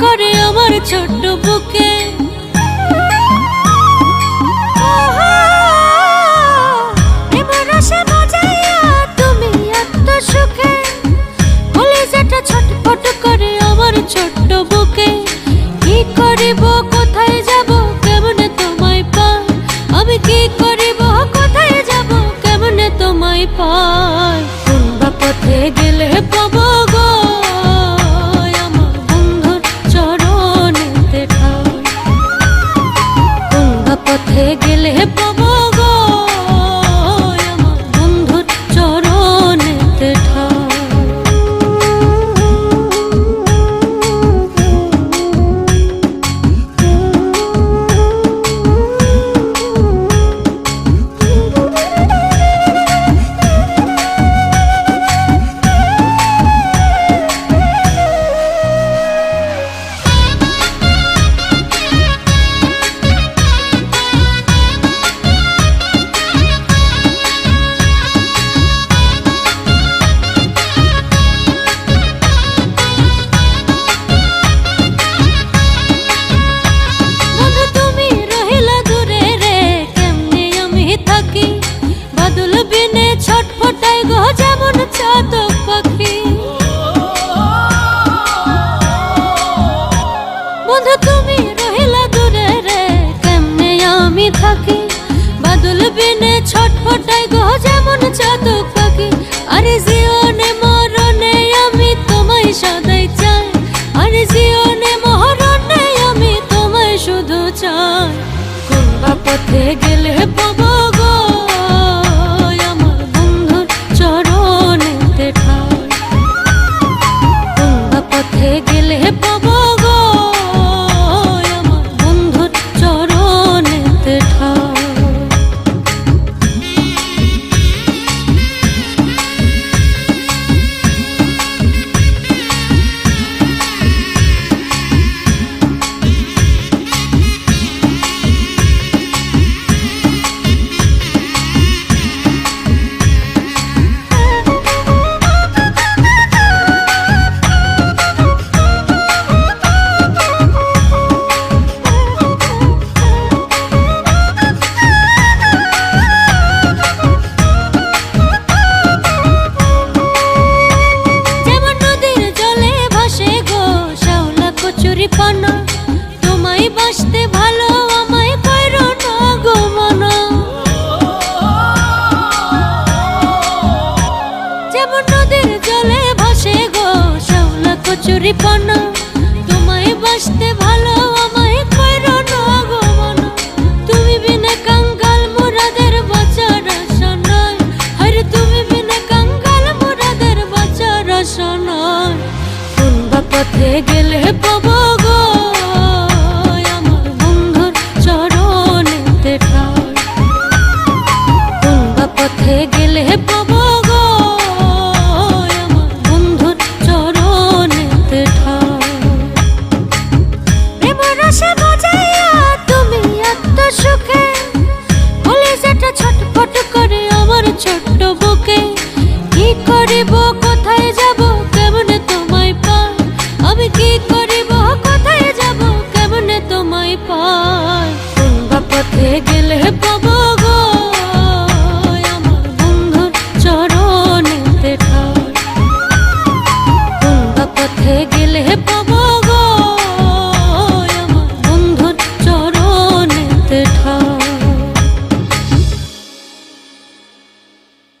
করে আমার ছোট্ট বুকে। চায় কোন পথে চুরি পানা তোমায় বসতে ভালো